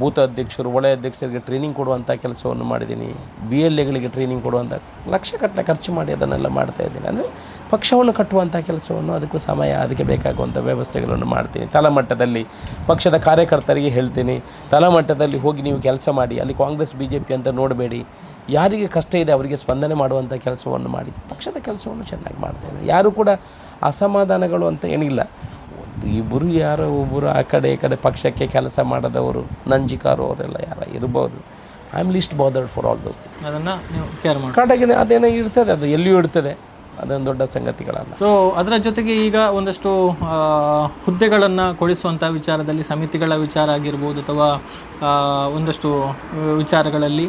ಬೂತ್ ಅಧ್ಯಕ್ಷರು, ಒಳೆ ಅಧ್ಯಕ್ಷರಿಗೆ ಟ್ರೈನಿಂಗ್ ಕೊಡುವಂಥ ಕೆಲಸವನ್ನು ಮಾಡಿದ್ದೀನಿ ಬಿ ಎಲ್ ಎಗಳಿಗೆ ಟ್ರೈನಿಂಗ್ ಕೊಡುವಂಥ ಲಕ್ಷಗಟ್ಟಲೆ ಖರ್ಚು ಮಾಡಿ ಅದನ್ನೆಲ್ಲ ಮಾಡ್ತಾ ಇದ್ದೀನಿ. ಅಂದರೆ ಪಕ್ಷವನ್ನು ಕಟ್ಟುವಂಥ ಕೆಲಸವನ್ನು ಅದಕ್ಕೂ ಸಮಯ, ಅದಕ್ಕೆ ಬೇಕಾಗುವಂಥ ವ್ಯವಸ್ಥೆಗಳನ್ನು ಮಾಡ್ತೀನಿ. ತಳಮಟ್ಟದಲ್ಲಿ ಪಕ್ಷದ ಕಾರ್ಯಕರ್ತರಿಗೆ ಹೇಳ್ತೀನಿ. ತಳಮಟ್ಟದಲ್ಲಿ ಹೋಗಿ ನೀವು ಕೆಲಸ ಮಾಡಿ, ಅಲ್ಲಿ ಕಾಂಗ್ರೆಸ್ ಬಿ ಜೆ ಪಿ ಅಂತ ನೋಡಬೇಡಿ. ಯಾರಿಗೆ ಕಷ್ಟ ಇದೆ ಅವರಿಗೆ ಸ್ಪಂದನೆ ಮಾಡುವಂಥ ಕೆಲಸವನ್ನು ಮಾಡಿ ಪಕ್ಷದ ಕೆಲಸವನ್ನು ಚೆನ್ನಾಗಿ ಮಾಡ್ತಾಯಿದೆ ಯಾರು ಕೂಡ ಅಸಮಾಧಾನಗಳು ಅಂತ ಏನಿಲ್ಲ. ಒಂದು ಇಬ್ಬರು ಯಾರೋ ಒಬ್ಬರು ಆ ಕಡೆ ಈ ಕಡೆ ಪಕ್ಷಕ್ಕೆ ಕೆಲಸ ಮಾಡದವರು ನಂಜಿಕಾರು ಅವರೆಲ್ಲ ಯಾರ ಇರ್ಬೋದು. I am least bothered for all ದೋಸ್ತಿ ಅದನ್ನು ನೀವು ಕೇರ್ ಮಾಡಿ ಕಾಟಾಗಿನ ಅದೇನೋ ಇರ್ತದೆ ಅದು ಎಲ್ಲಿಯೂ ಇರ್ತದೆ. ಅದೊಂದು ದೊಡ್ಡ ಸಂಗತಿಗಳಲ್ಲ. ಸೊ ಅದರ ಜೊತೆಗೆ ಈಗ ಒಂದಷ್ಟು ಹುದ್ದೆಗಳನ್ನು ಕೊಡಿಸುವಂಥ ವಿಚಾರದಲ್ಲಿ ಸಮಿತಿಗಳ ವಿಚಾರ ಆಗಿರ್ಬೋದು ಅಥವಾ ಒಂದಷ್ಟು ವಿಚಾರಗಳಲ್ಲಿ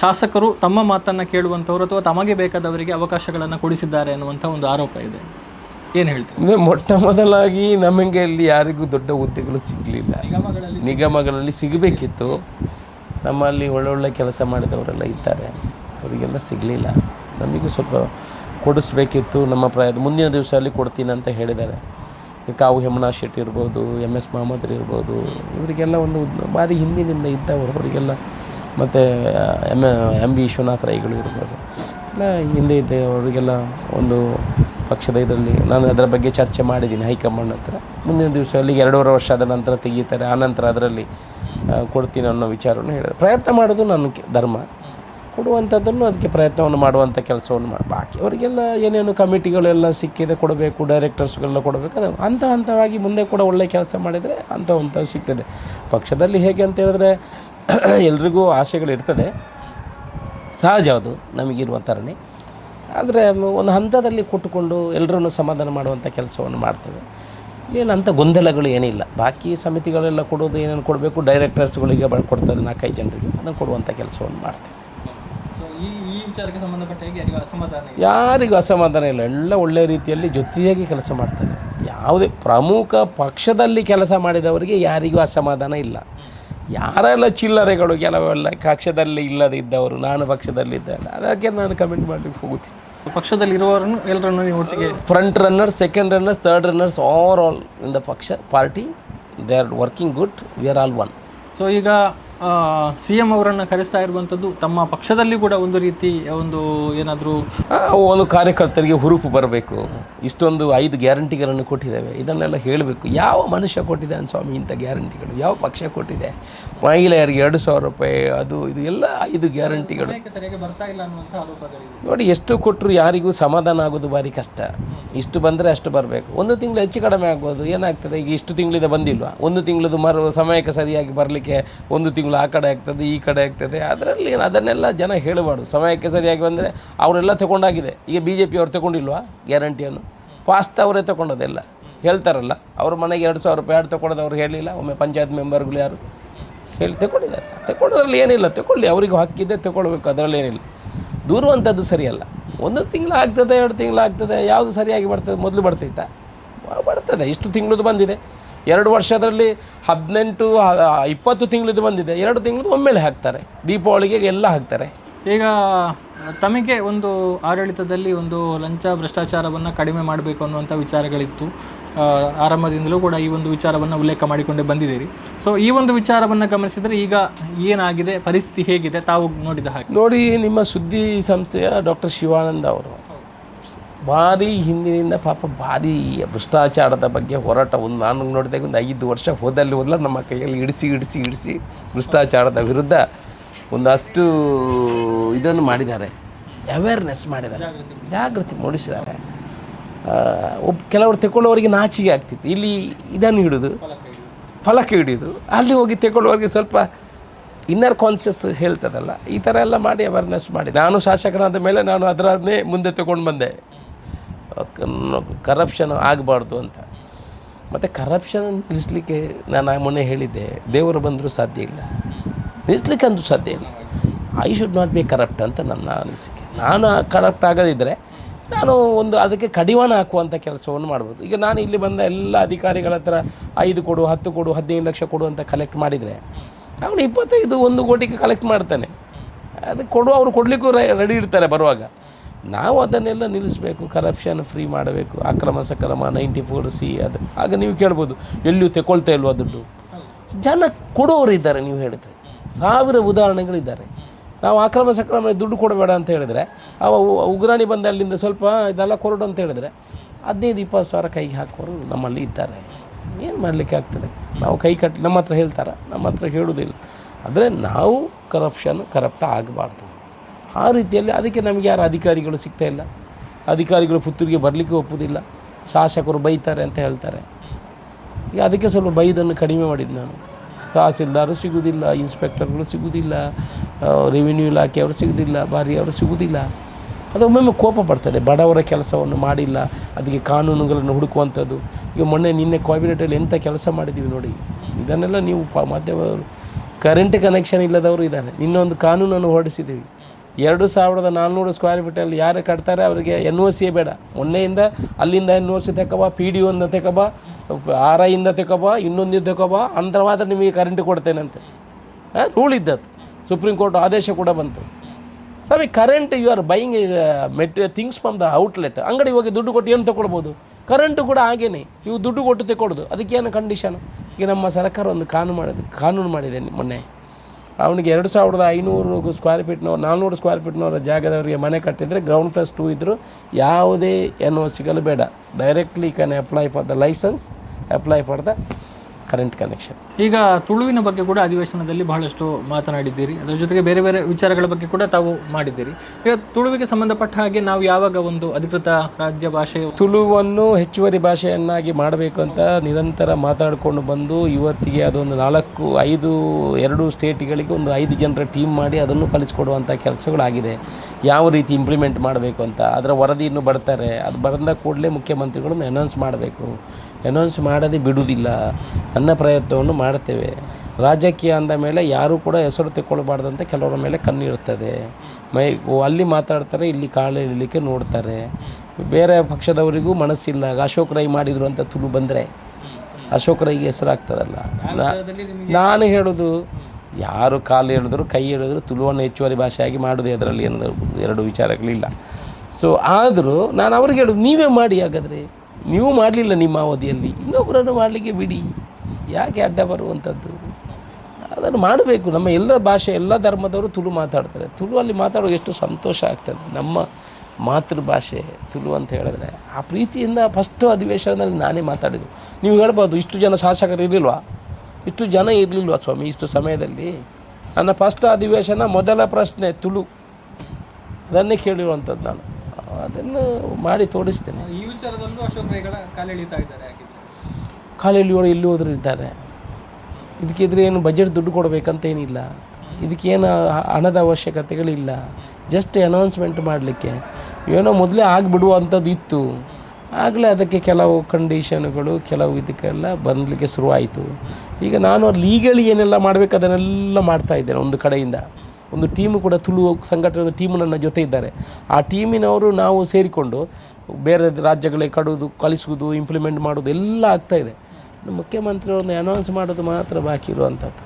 ಶಾಸಕರು ತಮ್ಮ ಮಾತನ್ನು ಕೇಳುವಂಥವ್ರು ಅಥವಾ ತಮಗೆ ಬೇಕಾದವರಿಗೆ ಅವಕಾಶಗಳನ್ನು ಕೊಡಿಸಿದ್ದಾರೆ ಅನ್ನುವಂಥ ಒಂದು ಆರೋಪ ಇದೆ. ಏನು ಹೇಳ್ತೀರಿ? ಅಂದರೆ ಮೊಟ್ಟ ಮೊದಲಾಗಿ ನಮಗೆ ಅಲ್ಲಿ ಯಾರಿಗೂ ದೊಡ್ಡ ಹುದ್ದೆಗಳು ಸಿಗಲಿಲ್ಲ. ನಿಗಮಗಳಲ್ಲಿ ನಿಗಮಗಳಲ್ಲಿ ಸಿಗಬೇಕಿತ್ತು. ನಮ್ಮಲ್ಲಿ ಒಳ್ಳೊಳ್ಳೆ ಕೆಲಸ ಮಾಡಿದವರೆಲ್ಲ ಇದ್ದಾರೆ. ಅವರಿಗೆಲ್ಲ ಸಿಗಲಿಲ್ಲ. ನಮಗೂ ಸ್ವಲ್ಪ ಕೊಡಿಸ್ಬೇಕಿತ್ತು. ನಮ್ಮ ಪ್ರಾಯದ ಮುಂದಿನ ದಿವಸದಲ್ಲಿ ಕೊಡ್ತೀನಿ ಅಂತ ಹೇಳಿದ್ದಾರೆ. ಕಾವು ಹೇಮನಾ ಶೆಟ್ಟಿ ಇರ್ಬೋದು ಎಂ ಎಸ್ ಮಹಮ್ಮದ್ರಿ ಇರ್ಬೋದು ಇವರಿಗೆಲ್ಲ ಒಂದು ಬಾರಿ ಭಾರಿ ಹಿಂದಿನಿಂದ ಇದ್ದವರು ಅವರಿಗೆಲ್ಲ ಮತ್ತು ಎಂ ಎಂ ಬಿ ವಿಶ್ವನಾಥ ರೈಗಳು ಇರ್ಬೋದು. ಎಲ್ಲ ಹಿಂದೆ ಇದ್ದೆ, ಅವರಿಗೆಲ್ಲ ಒಂದು ಪಕ್ಷದ ಇದರಲ್ಲಿ ನಾನು ಅದರ ಬಗ್ಗೆ ಚರ್ಚೆ ಮಾಡಿದ್ದೀನಿ ಹೈಕಮಾಂಡ್ ಹತ್ರ. ಮುಂದಿನ ದಿವಸದಲ್ಲಿ ಎರಡೂವರೆ ವರ್ಷ ಆದ ನಂತರ ತೆಗೀತಾರೆ. ಆನಂತರ ಅದರಲ್ಲಿ ಕೊಡ್ತೀನಿ ಅನ್ನೋ ವಿಚಾರವನ್ನು ಹೇಳಿದೆ ಪ್ರಯತ್ನ ಮಾಡೋದು ನನ್ನ ಧರ್ಮ. ಕೊಡುವಂಥದ್ದನ್ನು ಅದಕ್ಕೆ ಪ್ರಯತ್ನವನ್ನು ಮಾಡುವಂಥ ಕೆಲಸವನ್ನು ಮಾಡಿ, ಬಾಕಿ ಅವರಿಗೆಲ್ಲ ಏನೇನು ಕಮಿಟಿಗಳೆಲ್ಲ ಸಿಕ್ಕಿದೆ, ಕೊಡಬೇಕು ಡೈರೆಕ್ಟರ್ಸ್ಗಳೆಲ್ಲ ಕೊಡಬೇಕು ಅದು ಹಂತ ಹಂತವಾಗಿ ಮುಂದೆ ಕೂಡ ಒಳ್ಳೆಯ ಕೆಲಸ ಮಾಡಿದರೆ ಅಂತ ಹಂತ ಸಿಗ್ತದೆ. ಪಕ್ಷದಲ್ಲಿ ಹೇಗೆ ಅಂತ ಹೇಳಿದ್ರೆ ಎಲ್ರಿಗೂ ಆಸೆಗಳಿರ್ತದೆ ಸಹಜ ಅದು ನಮಗಿರುವ ಥರನೇ ಆದರೆ ಒಂದು ಹಂತದಲ್ಲಿ ಕೊಟ್ಟುಕೊಂಡು ಎಲ್ಲರನ್ನು ಸಮಾಧಾನ ಮಾಡುವಂಥ ಕೆಲಸವನ್ನು ಮಾಡ್ತೇವೆ. ಏನು ಅಂಥ ಗೊಂದಲಗಳು ಏನಿಲ್ಲ ಬಾಕಿ ಸಮಿತಿಗಳೆಲ್ಲ ಕೊಡೋದು ಏನೇನು ಕೊಡಬೇಕು ಡೈರೆಕ್ಟರ್ಸ್ಗಳಿಗೆ ಕೊಡ್ತಾರೆ ನಾಲ್ಕೈದು ಜನರಿಗೆ. ಅದನ್ನು ಕೊಡುವಂಥ ಕೆಲಸವನ್ನು ಮಾಡ್ತೇವೆ. ಯಾರಿಗೂ ಅಸಮಾಧಾನ ಇಲ್ಲ? ಎಲ್ಲ ಒಳ್ಳೆಯ ರೀತಿಯಲ್ಲಿ ಜೊತೆಯಾಗಿ ಕೆಲಸ ಮಾಡ್ತಾರೆ. ಯಾವುದೇ ಪ್ರಮುಖ ಪಕ್ಷದಲ್ಲಿ ಕೆಲಸ ಮಾಡಿದವರಿಗೆ ಯಾರಿಗೂ ಅಸಮಾಧಾನ ಇಲ್ಲ. ಯಾರೆಲ್ಲ ಚಿಲ್ಲರೆಗಳು ಕೆಲವೆಲ್ಲ ಪಕ್ಷದಲ್ಲಿ ಇಲ್ಲದಿದ್ದವರು ನಾನು ಪಕ್ಷದಲ್ಲಿದ್ದೆ ಅದಕ್ಕೆ ನಾನು ಕಮೆಂಟ್ ಮಾಡಲಿಕ್ಕೆ ಹೋಗುತ್ತೀನಿ. ಪಕ್ಷದಲ್ಲಿರುವವರನ್ನು ಎಲ್ಲರನ್ನು ನೀವು ಒಟ್ಟಿಗೆ front runners second runners third runners over all in the ಪಕ್ಷ party they are working good we are all one so ಈಗ ಸಿ ಎಂ ಅವರನ್ನು ಕರೆಸ್ತಾ ಇರುವಂಥದ್ದು ತಮ್ಮ ಪಕ್ಷದಲ್ಲಿ ಕೂಡ ಒಂದು ರೀತಿ ಒಂದು ಏನಾದರೂ ಒಂದು ಕಾರ್ಯಕರ್ತರಿಗೆ ಹುರುಪು ಬರಬೇಕು. ಇಷ್ಟೊಂದು ಐದು ಗ್ಯಾರಂಟಿಗಳನ್ನು ಕೊಟ್ಟಿದ್ದೇವೆ. ಇದನ್ನೆಲ್ಲ ಹೇಳಬೇಕು. ಯಾವ ಮನುಷ್ಯ ಕೊಟ್ಟಿದ್ದಾನೆ ಸ್ವಾಮಿ ಇಂಥ ಗ್ಯಾರಂಟಿಗಳು? ಯಾವ ಪಕ್ಷ ಕೊಟ್ಟಿದೆ? ಮಹಿಳೆಯರಿಗೆ ಎರಡು ಸಾವಿರ ರೂಪಾಯಿ ಅದು ಇದು ಎಲ್ಲ ಐದು ಗ್ಯಾರಂಟಿಗಳು. ನೋಡಿ ಎಷ್ಟು ಕೊಟ್ಟರು ಯಾರಿಗೂ ಸಮಾಧಾನ ಆಗೋದು ಭಾರಿ ಕಷ್ಟ. ಇಷ್ಟು ಬಂದರೆ ಅಷ್ಟು ಬರಬೇಕು. ಒಂದು ತಿಂಗಳು ಹೆಚ್ಚು ಕಡಿಮೆ ಆಗ್ಬೋದು. ಏನಾಗ್ತದೆ? ಈಗ ಇಷ್ಟು ತಿಂಗಳಿಂದ ಬಂದಿಲ್ವಾ? ಒಂದು ತಿಂಗಳದು ಮರು ಸಮಯಕ್ಕೆ ಸರಿಯಾಗಿ ಬರಲಿಕ್ಕೆ ಒಂದು ತಿಂಗಳು ಆ ಕಡೆ ಆಗ್ತದೆ, ಈ ಕಡೆ ಆಗ್ತದೆ, ಅದರಲ್ಲಿ ಅದನ್ನೆಲ್ಲ ಜನ ಹೇಳಬಾರ್ದು. ಸಮಯಕ್ಕೆ ಸರಿಯಾಗಿ ಬಂದರೆ ಅವರೆಲ್ಲ ತಗೊಂಡಾಗಿದೆ. ಈಗ ಬಿ ಜೆ ಪಿ ಅವ್ರು ತಗೊಂಡಿಲ್ವಾ? ಗ್ಯಾರಂಟಿಯನ್ನು ಫಾಸ್ಟ್ ಅವರೇ ತಗೊಂಡೋದೆಲ್ಲ. ಹೇಳ್ತಾರಲ್ಲ, ಅವ್ರ ಮನೆಗೆ ಎರಡು ಸಾವಿರ ರೂಪಾಯಿ ಎರಡು ತಗೊಳ್ಳೋದು ಅವ್ರು ಹೇಳಿಲ್ಲ ಒಮ್ಮೆ ಪಂಚಾಯತ್ ಮೆಂಬರ್ಗಳು ಯಾರು? ಹೇಳಿ ತಗೊಂಡಿದ್ದಾರೆ. ತಗೊಳ್ಳೋದ್ರಲ್ಲಿ ಏನಿಲ್ಲ, ತಗೊಳ್ಳಿ, ಅವರಿಗೂ ಹಕ್ಕಿದೆ, ತಗೊಳ್ಬೇಕು, ಅದರಲ್ಲಿ ಏನಿಲ್ಲ. ದೂರುವಂಥದ್ದು ಸರಿಯಲ್ಲ. ಒಂದು ತಿಂಗಳು ಆಗ್ತದೆ, ಎರಡು ತಿಂಗಳು ಆಗ್ತದೆ, ಯಾವುದು ಸರಿಯಾಗಿ ಬರ್ತದೆ, ಮೊದಲು ಬರ್ತೈತಾ? ಬರ್ತದೆ, ಇಷ್ಟು ತಿಂಗಳದ್ದು ಬಂದಿದೆ. ಎರಡು ವರ್ಷದಲ್ಲಿ ಹದಿನೆಂಟು ಇಪ್ಪತ್ತು ತಿಂಗಳದ್ದು ಬಂದಿದೆ. ಎರಡು ತಿಂಗಳದ್ದು ಒಮ್ಮೆಲೆ ಹಾಕ್ತಾರೆ. ದೀಪಾವಳಿಗೆ ಎಲ್ಲ ಹಾಕ್ತಾರೆ. ಈಗ ತಮಗೆ ಒಂದು ಆಡಳಿತದಲ್ಲಿ ಒಂದು ಲಂಚ ಭ್ರಷ್ಟಾಚಾರವನ್ನು ಕಡಿಮೆ ಮಾಡಬೇಕು ಅನ್ನುವಂಥ ವಿಚಾರಗಳಿತ್ತು. ಆರಂಭದಿಂದಲೂ ಕೂಡ ಈ ಒಂದು ವಿಚಾರವನ್ನು ಉಲ್ಲೇಖ ಮಾಡಿಕೊಂಡೇ ಬಂದಿದ್ದೀರಿ. ಸೊ ಈ ಒಂದು ವಿಚಾರವನ್ನು ಗಮನಿಸಿದರೆ ಈಗ ಏನಾಗಿದೆ? ಪರಿಸ್ಥಿತಿ ಹೇಗಿದೆ? ತಾವು ನೋಡಿದ ಹಾಗೆ. ನೋಡಿ ನಿಮ್ಮ ಸುದ್ದಿ ಸಂಸ್ಥೆಯ ಡಾಕ್ಟರ್ ಶಿವಾನಂದ ಅವರು. ಭಾರಿ ಹಿಂದಿನಿಂದ ಪಾಪ ಭಾರಿ ಭ್ರಷ್ಟಾಚಾರದ ಬಗ್ಗೆ ಹೋರಾಟ ಒಂದು ನಾನು ನೋಡಿದಾಗ ಒಂದು ಐದು ವರ್ಷ ಹೋದಲ್ಲಿ ಹೋದಲ್ಲ ನಮ್ಮ ಕೈಯಲ್ಲಿ ಇಡಿಸಿ ಇಡಿಸಿ ಇಡಿಸಿ ಭ್ರಷ್ಟಾಚಾರದ ವಿರುದ್ಧ ಒಂದಷ್ಟು ಇದನ್ನು ಮಾಡಿದ್ದಾರೆ. ಅವೇರ್ನೆಸ್ ಮಾಡಿದ್ದಾರೆ. ಜಾಗೃತಿ ಮೂಡಿಸಿದ್ದಾರೆ. ಒಬ್ ಒಬ್ಬ ಕೆಲವರು ತಗೊಳ್ಳೋರಿಗೆ ನಾಚಿಗೆ ಆಗ್ತಿತ್ತು. ಇಲ್ಲಿ ಇದನ್ನು ಹಿಡಿದು ಫಲಕ ಹಿಡಿಯೋದು ಅಲ್ಲಿ ಹೋಗಿ ತಗೊಳ್ಳೋರಿಗೆ ಸ್ವಲ್ಪ ಇನ್ನರ್ ಕಾನ್ಸಿಯಸ್ ಹೇಳ್ತದಲ್ಲ, ಈ ಥರ ಎಲ್ಲ ಮಾಡಿ ಅವೇರ್ನೆಸ್ ಮಾಡಿ. ನಾನು ಶಾಸಕನಾದ ಮೇಲೆ ನಾನು ಅದರನ್ನೇ ಮುಂದೆ ತಗೊಂಡು ಬಂದೆ. ಕರಪ್ಷನ್ ಆಗಬಾರ್ದು ಅಂತ. ಮತ್ತು ಕರಪ್ಷನ್ ನಿಲ್ಲಿಸಲಿಕ್ಕೆ ನಾನು ಮೊನ್ನೆ ಹೇಳಿದ್ದೆ, ದೇವರು ಬಂದರೂ ಸಾಧ್ಯ ಇಲ್ಲ. ನಿಲ್ಲಿಸ್ಲಿಕ್ಕೆ ಅಂತೂ ಸಾಧ್ಯ ಇಲ್ಲ. I should not be corrupt ಅಂತ ನನ್ನ ಅನಿಸಿಕೆ. ನಾನು ಕರಪ್ಟ್ ಆಗದಿದ್ದರೆ ನಾನು ಒಂದು ಅದಕ್ಕೆ ಕಡಿವಾಣ ಹಾಕುವಂಥ ಕೆಲಸವನ್ನು ಮಾಡ್ಬೋದು. ಈಗ ನಾನು ಇಲ್ಲಿ ಬಂದ ಎಲ್ಲ ಅಧಿಕಾರಿಗಳ ಹತ್ರ ಐದು ಕೊಡು, ಹತ್ತು ಕೊಡು, ಹದಿನೈದು ಲಕ್ಷ ಕೊಡು ಅಂತ ಕಲೆಕ್ಟ್ ಮಾಡಿದರೆ, ಅವನು ಇಪ್ಪತ್ತೈದು ಒಂದು ಕೋಟಿಗೆ ಕಲೆಕ್ಟ್ ಮಾಡ್ತಾನೆ. ಅದಕ್ಕೆ ಕೊಡು, ಅವರು ಕೊಡಲಿಕ್ಕೂ ರೆಡಿ ಇರ್ತಾರೆ ಬರುವಾಗ. ನಾವು ಅದನ್ನೆಲ್ಲ ನಿಲ್ಲಿಸಬೇಕು ಕರಪ್ಷನ್ ಫ್ರೀ ಮಾಡಬೇಕು, ಅಕ್ರಮ ಸಕ್ರಮ ನೈಂಟಿ ಫೋರ್ ಸಿ ಅದು. ಆಗ ನೀವು ಕೇಳ್ಬೋದು, ಎಲ್ಲಿಯೂ ತೆಕೊಳ್ತಾ ಇಲ್ವಾ ದುಡ್ಡು? ಜನ ಕೊಡೋರು ಇದ್ದಾರೆ ನೀವು ಹೇಳಿದರೆ. ಸಾವಿರ ಉದಾಹರಣೆಗಳಿದ್ದಾರೆ. ನಾವು ಅಕ್ರಮ ಸಕ್ರಮ ದುಡ್ಡು ಕೊಡಬೇಡ ಅಂತ ಹೇಳಿದರೆ, ಅವ ಉಗ್ರಾಣಿ ಬಂದ ಅಲ್ಲಿಂದ ಸ್ವಲ್ಪ ಇದೆಲ್ಲ ಕೊರಡು ಅಂತ ಹೇಳಿದರೆ, ಹದಿನೈದು, ಇಪ್ಪತ್ತು ಸಾವಿರ ಕೈಗೆ ಹಾಕೋರು ನಮ್ಮಲ್ಲಿ ಇದ್ದಾರೆ. ಏನು ಮಾಡಲಿಕ್ಕೆ ಆಗ್ತದೆ? ನಾವು ಕೈ ಕಟ್ಟಿ, ನಮ್ಮ ಹತ್ರ ಹೇಳ್ತಾರೆ? ನಮ್ಮ ಹತ್ರ ಹೇಳೋದಿಲ್ಲ. ಆದರೆ ನಾವು ಕರಪ್ಷನ್ ಕರಪ್ಟ ಆಗಬಾರ್ದು. ಆ ರೀತಿಯಲ್ಲಿ ಅದಕ್ಕೆ ನಮಗೆ ಯಾರು ಅಧಿಕಾರಿಗಳು ಸಿಗ್ತಾ ಇಲ್ಲ. ಅಧಿಕಾರಿಗಳು ಪುತ್ತೂರಿಗೆ ಬರಲಿಕ್ಕೆ ಒಪ್ಪುವುದಿಲ್ಲ ಶಾಸಕರು ಬೈತಾರೆ ಅಂತ ಹೇಳ್ತಾರೆ. ಈಗ ಅದಕ್ಕೆ ಸ್ವಲ್ಪ ಬೈದನ್ನು ಕಡಿಮೆ ಮಾಡಿದ್ದು ನಾನು. ತಹಸೀಲ್ದಾರು ಸಿಗುವುದಿಲ್ಲ ಇನ್ಸ್ಪೆಕ್ಟರ್ಗಳು ಸಿಗುವುದಿಲ್ಲ ರೆವಿನ್ಯೂ ಇಲಾಖೆಯವರು ಸಿಗುವುದಿಲ್ಲ ಬಾರಿಯವರು ಸಿಗುವುದಿಲ್ಲ ಅದು ಒಮ್ಮೊಮ್ಮೆ ಕೋಪ ಪಡ್ತದೆ ಬಡವರ ಕೆಲಸವನ್ನು ಮಾಡಿಲ್ಲ. ಅದಕ್ಕೆ ಕಾನೂನುಗಳನ್ನು ಹುಡುಕುವಂಥದ್ದು. ಈಗ ಮೊನ್ನೆ ನಿನ್ನೆ ಕ್ಯಾಬಿನೆಟಲ್ಲಿ ಎಂಥ ಕೆಲಸ ಮಾಡಿದ್ದೀವಿ ನೋಡಿ. ಇದನ್ನೆಲ್ಲ ನೀವು ಪ ಮಾಧ್ಯಮದವರು ಕರೆಂಟ್ ಕನೆಕ್ಷನ್ ಇಲ್ಲದವರು ಇದ್ದಾರೆ. ಇನ್ನೊಂದು ಕಾನೂನನ್ನು ಹೊರಡಿಸಿದ್ದೀವಿ. ಎರಡು ಸಾವಿರದ ನಾನ್ನೂರು ಸ್ಕ್ವೇರ್ ಫೀಟಲ್ಲಿ ಯಾರು ಕಟ್ತಾರೆ ಅವರಿಗೆ ಎನ್ ಒ ಸಿಯೇ ಬೇಡ. ಮೊನ್ನೆಯಿಂದ ಅಲ್ಲಿಂದ ಎನ್ ಒ ಸಿ ತೆಕೊಬ ಪಿ ಡಿ ಒಂದು ತೆಕೊಬ ಆರ್ ಐಯಿಂದ ತೆಕೊಬ ಇನ್ನೊಂದು ತೆಕೊಬ ಅಂದ್ರೆ ಮಾತ್ರ ನಿಮಗೆ ಕರೆಂಟ್ ಕೊಡ್ತೇನಂತೆ. ರೂಲ್ ಇದ್ದದ್ದು. ಸುಪ್ರೀಂ ಕೋರ್ಟ್ ಆದೇಶ ಕೂಡ ಬಂತು. ಸ್ವಾಮಿ current you are buying met things from the outlet ಅಂಗಡಿ ಹೋಗಿ ದುಡ್ಡು ಕೊಟ್ಟು ಏನು ತೊಗೊಳ್ಬೋದು? ಕರೆಂಟು ಕೂಡ ಹಾಗೇನೆ. ನೀವು ದುಡ್ಡು ಕೊಟ್ಟು ತೆಕ್ಕೊಡೋದು. ಅದಕ್ಕೇನು ಕಂಡೀಷನ್ ಈಗ ನಮ್ಮ ಸರ್ಕಾರ ಒಂದು ಕಾನೂನು ಮಾಡಿದೆ ಕಾನೂನು ಮಾಡಿದೆ ಮೊನ್ನೆ. ಅವನಿಗೆ ಎರಡು ಸಾವಿರದ ಐನೂರು ಸ್ಕ್ವೇರ್ ಫೀಟ್ನೋ ನಾನ್ನೂರು ಸ್ಕ್ವೇರ್ ಫೀಟ್ನವರ ಜಾಗದವರಿಗೆ ಮನೆ ಕಟ್ಟಿದರೆ ಗ್ರೌಂಡ್ ಪ್ಲಸ್ ಟೂ ಇದ್ದರೂ ಯಾವುದೇ ಏನೋ ಸಿಗಲು ಬೇಡ. Directly can apply for the license apply for the current connection ಈಗ ತುಳುವಿನ ಬಗ್ಗೆ ಕೂಡ ಅಧಿವೇಶನದಲ್ಲಿ ಬಹಳಷ್ಟು ಮಾತನಾಡಿದ್ದೀರಿ. ಅದರ ಜೊತೆಗೆ ಬೇರೆ ಬೇರೆ ವಿಚಾರಗಳ ಬಗ್ಗೆ ಕೂಡ ತಾವು ಮಾಡಿದ್ದೀರಿ. ಈಗ ತುಳುವಿಗೆ ಸಂಬಂಧಪಟ್ಟ ಹಾಗೆ ನಾವು ಯಾವಾಗ ಒಂದು ಅಧಿಕೃತ ರಾಜ್ಯ ಭಾಷೆ ತುಳುವನ್ನು ಹೆಚ್ಚುವರಿ ಭಾಷೆಯನ್ನಾಗಿ ಮಾಡಬೇಕು ಅಂತ ನಿರಂತರ ಮಾತಾಡಿಕೊಂಡು ಬಂದು ಇವತ್ತಿಗೆ ಅದೊಂದು ನಾಲ್ಕು ಐದು ಎರಡು ಸ್ಟೇಟ್ಗಳಿಗೆ ಒಂದು ಐದು ಜನರ ಟೀಮ್ ಮಾಡಿ ಅದನ್ನು ಕಲಿಸಿಕೊಡುವಂಥ ಕೆಲಸಗಳಾಗಿದೆ. ಯಾವ ರೀತಿ ಇಂಪ್ಲಿಮೆಂಟ್ ಮಾಡಬೇಕು ಅಂತ. ಅದರ ವರದಿಯನ್ನು ಬರ್ತಾರೆ. ಅದು ಬಂದ ಕೂಡಲೇ ಮುಖ್ಯಮಂತ್ರಿಗಳನ್ನು ಅನೌನ್ಸ್ ಮಾಡಬೇಕು. ಅನೌನ್ಸ್ ಮಾಡದೆ ಬಿಡುವುದಿಲ್ಲ. ನನ್ನ ಪ್ರಯತ್ನವನ್ನು ಮಾಡ್ತೇವೆ ರಾಜಕೀಯ ಅಂದ ಮೇಲೆ ಯಾರೂ ಕೂಡ ಹೆಸರು ತೆಕ್ಕೊಳ್ಬಾರ್ದಂತ ಅಂತ ಕೆಲವರ ಮೇಲೆ ಕಣ್ಣಿರ್ತದೆ ಮೈ ಅಲ್ಲಿ ಮಾತಾಡ್ತಾರೆ ಇಲ್ಲಿ ಕಾಳು ಎಳಿಲಿಕ್ಕೆ ನೋಡ್ತಾರೆ. ಬೇರೆ ಪಕ್ಷದವರಿಗೂ ಮನಸ್ಸಿಲ್ಲ. ಅಶೋಕ್ ರೈ ಮಾಡಿದ್ರು ಅಂತ ತುಳು ಬಂದರೆ ಅಶೋಕ್ ರೈಗೆ ಹೆಸರಾಗ್ತದಲ್ಲ. ನಾನು ಹೇಳೋದು ಯಾರು ಕಾಲು ಹೇಳಿದ್ರು ಕೈ ಹೇಳಿದ್ರು ತುಳುವನ್ನು ಹೆಚ್ಚುವರಿ ಭಾಷೆಯಾಗಿ ಮಾಡೋದು ಅದರಲ್ಲಿ ಏನಾದರೂ ಎರಡು ವಿಚಾರಗಳಿಲ್ಲ. ಸೊ ಆದರೂ ನಾನು ಅವ್ರಿಗೆ ಹೇಳೋದು ನೀವೇ ಮಾಡಿ ಹಾಗಾದರೆ. ನೀವು ಮಾಡಲಿಲ್ಲ ನಿಮ್ಮ ಅವಧಿಯಲ್ಲಿ ಇನ್ನೊಬ್ಬರನ್ನು ಮಾಡಲಿಕ್ಕೆ ಬಿಡಿ. ಯಾಕೆ ಅಡ್ಡ ಬರುವಂಥದ್ದು? ಅದನ್ನು ಮಾಡಬೇಕು. ನಮ್ಮ ಎಲ್ಲ ಭಾಷೆ, ಎಲ್ಲ ಧರ್ಮದವರು ತುಳು ಮಾತಾಡ್ತಾರೆ. ತುಳು ಅಲ್ಲಿ ಮಾತಾಡೋ ಎಷ್ಟು ಸಂತೋಷ ಆಗ್ತದೆ. ನಮ್ಮ ಮಾತೃಭಾಷೆ ತುಳು ಅಂತ ಹೇಳಿದ್ರೆ ಆ ಪ್ರೀತಿಯಿಂದ ಫಸ್ಟು ಅಧಿವೇಶನದಲ್ಲಿ ನಾನೇ ಮಾತಾಡಿದ್ದು. ನೀವು ಹೇಳ್ಬೋದು, ಇಷ್ಟು ಜನ ಶಾಸಕರು ಇರಲಿಲ್ವಾ? ಇಷ್ಟು ಜನ ಇರಲಿಲ್ವಾ ಸ್ವಾಮಿ, ಇಷ್ಟು ಸಮಯದಲ್ಲಿ? ನನ್ನ ಫಸ್ಟ್ ಅಧಿವೇಶನ ಮೊದಲ ಪ್ರಶ್ನೆ ತುಳು. ಅದನ್ನೇ ಕೇಳಿರುವಂಥದ್ದು ನಾನು. ಅದನ್ನು ಮಾಡಿ ತೋರಿಸ್ತೇನೆ. ಈ ವಿಚಾರದಲ್ಲೂ ಅಶೋಕ್ ರೈಗಳ ಕಾಲೆಳೀತಾ ಇದ್ದಾರೆ ಹೋಗಿ ಎಲ್ಲಿ ಹೋದ್ರು ಇದ್ದಾರೆ. ಇದಕ್ಕಿದ್ರೆ ಏನು ಬಜೆಟ್ ದುಡ್ಡು ಕೊಡಬೇಕಂತ ಏನಿಲ್ಲ. ಇದಕ್ಕೇನು ಹಣದ ಅವಶ್ಯಕತೆಗಳಿಲ್ಲ ಜಸ್ಟ್ ಅನೌನ್ಸ್ಮೆಂಟ್ ಮಾಡಲಿಕ್ಕೆ. ಏನೋ ಮೊದಲೇ ಆಗಿಬಿಡುವಂಥದ್ದು ಇತ್ತು. ಆಗಲೇ ಅದಕ್ಕೆ ಕೆಲವು ಕಂಡೀಷನ್ಗಳು ಕೆಲವು ಇದಕ್ಕೆಲ್ಲ ಬಂದಲಿಕ್ಕೆ ಶುರುವಾಯಿತು. ಈಗ ನಾನು ಲೀಗಲಿ ಏನೆಲ್ಲ ಮಾಡಬೇಕು ಅದನ್ನೆಲ್ಲ ಮಾಡ್ತಾ ಇದ್ದೇನೆ ಒಂದು ಕಡೆಯಿಂದ. ಒಂದು ಟೀಮು ಕೂಡ ತುಳು ಸಂಘಟನೆ ಟೀಮು ನನ್ನ ಜೊತೆ ಇದ್ದಾರೆ. ಆ ಟೀಮಿನವರು ನಾವು ಸೇರಿಕೊಂಡು ಬೇರೆ ರಾಜ್ಯಗಳಿಗೆ ಕಡುವುದು ಕಳಿಸುವುದು ಇಂಪ್ಲಿಮೆಂಟ್ ಮಾಡೋದು ಎಲ್ಲ ಆಗ್ತಾ ಇದೆ. ಮುಖ್ಯಮಂತ್ರಿಯವರನ್ನು ಮುಖ್ಯಮಂತ್ರಿಯವ್ರನ್ನ ಅನೌನ್ಸ್ ಮಾಡೋದು ಮಾತ್ರ ಬಾಕಿ ಇರುವಂಥದ್ದು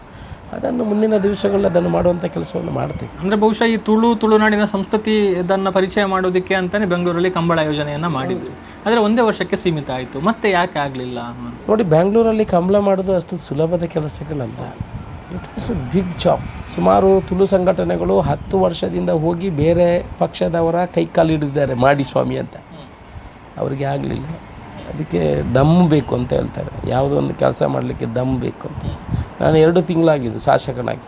ಅದನ್ನು ಮುಂದಿನ ದಿವಸಗಳಲ್ಲಿ ಅದನ್ನು ಮಾಡುವಂಥ ಕೆಲಸವನ್ನು ಮಾಡ್ತೀವಿ. ಅಂದರೆ ಬಹುಶಃ ಈ ತುಳು ತುಳುನಾಡಿನ ಸಂಸ್ಕೃತಿ ಇದನ್ನು ಪರಿಚಯ ಮಾಡೋದಕ್ಕೆ ಅಂತಲೇ ಬೆಂಗಳೂರಲ್ಲಿ ಕಂಬಳ ಯೋಜನೆಯನ್ನು ಮಾಡಿದ್ರು ಆದರೆ ಒಂದೇ ವರ್ಷಕ್ಕೆ ಸೀಮಿತ ಆಯಿತು. ಮತ್ತೆ ಯಾಕೆ ಆಗಲಿಲ್ಲ ನೋಡಿ ಬೆಂಗಳೂರಲ್ಲಿ ಕಂಬಳ ಮಾಡೋದು ಅಷ್ಟು ಸುಲಭದ ಕೆಲಸಗಳಲ್ಲ. ಇಟ್ ಬಿಗ್ ಜಾಬ್ ಸುಮಾರು ತುಳು ಸಂಘಟನೆಗಳು ಹತ್ತು ವರ್ಷದಿಂದ ಹೋಗಿ ಬೇರೆ ಪಕ್ಷದವರ ಕೈ ಕಾಲು ಹಿಡಿದಿದ್ದಾರೆ ಮಾಡಿ ಸ್ವಾಮಿ ಅಂತ. ಅವರಿಗೆ ಆಗಲಿಲ್ಲ. ಅದಕ್ಕೆ ದಮ್ ಬೇಕು ಅಂತ ಹೇಳ್ತಾರೆ. ಯಾವುದೋ ಒಂದು ಕೆಲಸ ಮಾಡಲಿಕ್ಕೆ ದಮ್ ಬೇಕು ಅಂತ. ನಾನು ಎರಡು ತಿಂಗಳಾಗಿದ್ದು ಶಾಸಕನಾಗಿ.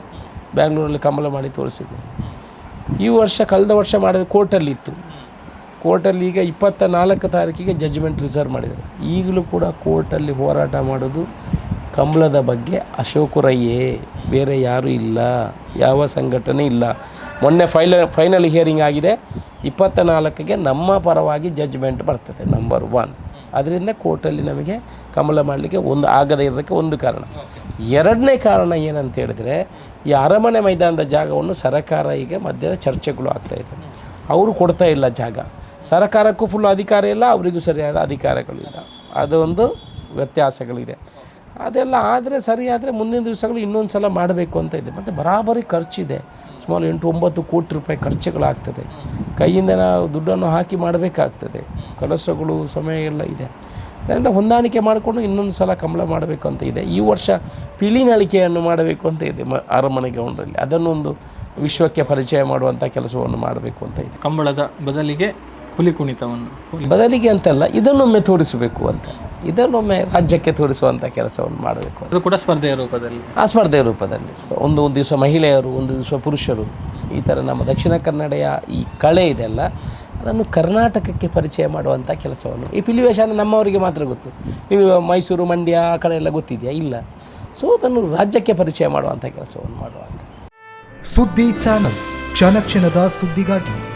ಬ್ಯಾಂಗ್ಳೂರಲ್ಲಿ ಕಮಲ ಮಾಡಿ ತೋರಿಸಿದ್ದೆ. ಈ ವರ್ಷ ಕಳೆದ ವರ್ಷ ಮಾಡಿದ ಕೋರ್ಟಲ್ಲಿ ಇತ್ತು. ಕೋರ್ಟಲ್ಲಿ ಈಗ ಇಪ್ಪತ್ತ ನಾಲ್ಕು ತಾರೀಕಿಗೆ ಜಜ್ಮೆಂಟ್ ರಿಸರ್ವ್ ಮಾಡಿದ್ದಾರೆ. ಈಗಲೂ ಕೂಡ ಕೋರ್ಟಲ್ಲಿ ಹೋರಾಟ ಮಾಡೋದು ಕಂಬಳದ ಬಗ್ಗೆ ಅಶೋಕ್ ರೈಯೇ ಬೇರೆ ಯಾರೂ ಇಲ್ಲ, ಯಾವ ಸಂಘಟನೆ ಇಲ್ಲ. ಮೊನ್ನೆ ಫೈಲ ಫೈನಲ್ ಹಿಯರಿಂಗ್ ಆಗಿದೆ. ಇಪ್ಪತ್ತ ನಾಲ್ಕಿಗೆ ನಮ್ಮ ಪರವಾಗಿ ಜಜ್ಮೆಂಟ್ ಬರ್ತದೆ ನಂಬರ್ ಒನ್ ಅದರಿಂದ ಕೋರ್ಟಲ್ಲಿ ನಮಗೆ ಕಮಲ ಮಾಡಲಿಕ್ಕೆ ಒಂದು ಆಗದೇ ಇರೋದಕ್ಕೆ ಒಂದು ಕಾರಣ. ಎರಡನೇ ಕಾರಣ ಏನಂತ ಹೇಳಿದ್ರೆ, ಈ ಅರಮನೆ ಮೈದಾನದ ಜಾಗವನ್ನು ಸರಕಾರ ಈಗ ಮಧ್ಯದ ಚರ್ಚೆಗಳು ಆಗ್ತಾಯಿದೆ ಅವರು ಕೊಡ್ತಾ ಇಲ್ಲ ಜಾಗ. ಸರ್ಕಾರಕ್ಕೂ ಫುಲ್ ಅಧಿಕಾರ ಇಲ್ಲ, ಅವರಿಗೂ ಸರಿಯಾದ ಅಧಿಕಾರಗಳಿಲ್ಲ. ಅದೊಂದು ವ್ಯತ್ಯಾಸಗಳಿದೆ. ಅದೆಲ್ಲ ಆದರೆ ಸರಿಯಾದರೆ ಮುಂದಿನ ದಿವಸಗಳು ಇನ್ನೊಂದು ಸಲ ಮಾಡಬೇಕು ಅಂತ ಇದೆ. ಮತ್ತು ಬರಾಬರಿ ಖರ್ಚಿದೆ. ಸುಮಾರು ಎಂಟು ಒಂಬತ್ತು ಕೋಟಿ ರೂಪಾಯಿ ಖರ್ಚುಗಳಾಗ್ತದೆ. ಕೈಯಿಂದ ನಾವು ದುಡ್ಡನ್ನು ಹಾಕಿ ಮಾಡಬೇಕಾಗ್ತದೆ. ಕೆಲಸಗಳು ಸಮಯ ಎಲ್ಲ ಇದೆ. ಅದರಿಂದ ಹೊಂದಾಣಿಕೆ ಮಾಡಿಕೊಂಡು ಇನ್ನೊಂದು ಸಲ ಕಂಬಳ ಮಾಡಬೇಕು ಅಂತ ಇದೆ. ಈ ವರ್ಷ ಪಿಳಿನಳಿಕೆಯನ್ನು ಮಾಡಬೇಕು ಅಂತ ಇದೆ ಮ ಅರಮನೆ ಗ್ರೌಂಡಲ್ಲಿ ಅದನ್ನೊಂದು ವಿಶ್ವಕ್ಕೆ ಪರಿಚಯ ಮಾಡುವಂಥ ಕೆಲಸವನ್ನು ಮಾಡಬೇಕು ಅಂತ ಇದೆ. ಕಂಬಳದ ಬದಲಿಗೆ ಹುಲಿ ಕುಣಿತವನ್ನು. ಬದಲಿಗೆ ಅಂತಲ್ಲ ಇದನ್ನೊಮ್ಮೆ ತೋರಿಸಬೇಕು ಅಂತ. ಇದನ್ನೊಮ್ಮೆ ರಾಜ್ಯಕ್ಕೆ ತೋರಿಸುವಂಥ ಕೆಲಸವನ್ನು ಮಾಡಬೇಕು ಅದು ಕೂಡ ಸ್ಪರ್ಧೆಯ ರೂಪದಲ್ಲಿ. ಆ ಸ್ಪರ್ಧೆಯ ರೂಪದಲ್ಲಿ. ಒಂದು ಒಂದು ದಿವಸ ಮಹಿಳೆಯರು ಒಂದು ದಿವಸ ಪುರುಷರು ಈ ಥರ ನಮ್ಮ ದಕ್ಷಿಣ ಕನ್ನಡೆಯ ಈ ಕಳೆ ಇದೆಲ್ಲ ಅದನ್ನು ಕರ್ನಾಟಕಕ್ಕೆ ಪರಿಚಯ ಮಾಡುವಂಥ ಕೆಲಸವನ್ನು. ಈ ಪಿಲಿವೇಷನ್ ನಮ್ಮವರಿಗೆ ಮಾತ್ರ ಗೊತ್ತು. ನೀವು ಮೈಸೂರು ಮಂಡ್ಯ ಆ ಕಡೆ ಎಲ್ಲ ಗೊತ್ತಿದೆಯಾ? ಇಲ್ಲ. ಸೊ ಅದನ್ನು ರಾಜ್ಯಕ್ಕೆ ಪರಿಚಯ ಮಾಡುವಂಥ ಕೆಲಸವನ್ನು ಮಾಡುವಂಥ ಸುದ್ದಿ ಚಾನಲ್. ಕ್ಷಣ ಕ್ಷಣದ ಸುದ್ದಿಗಾಗಿ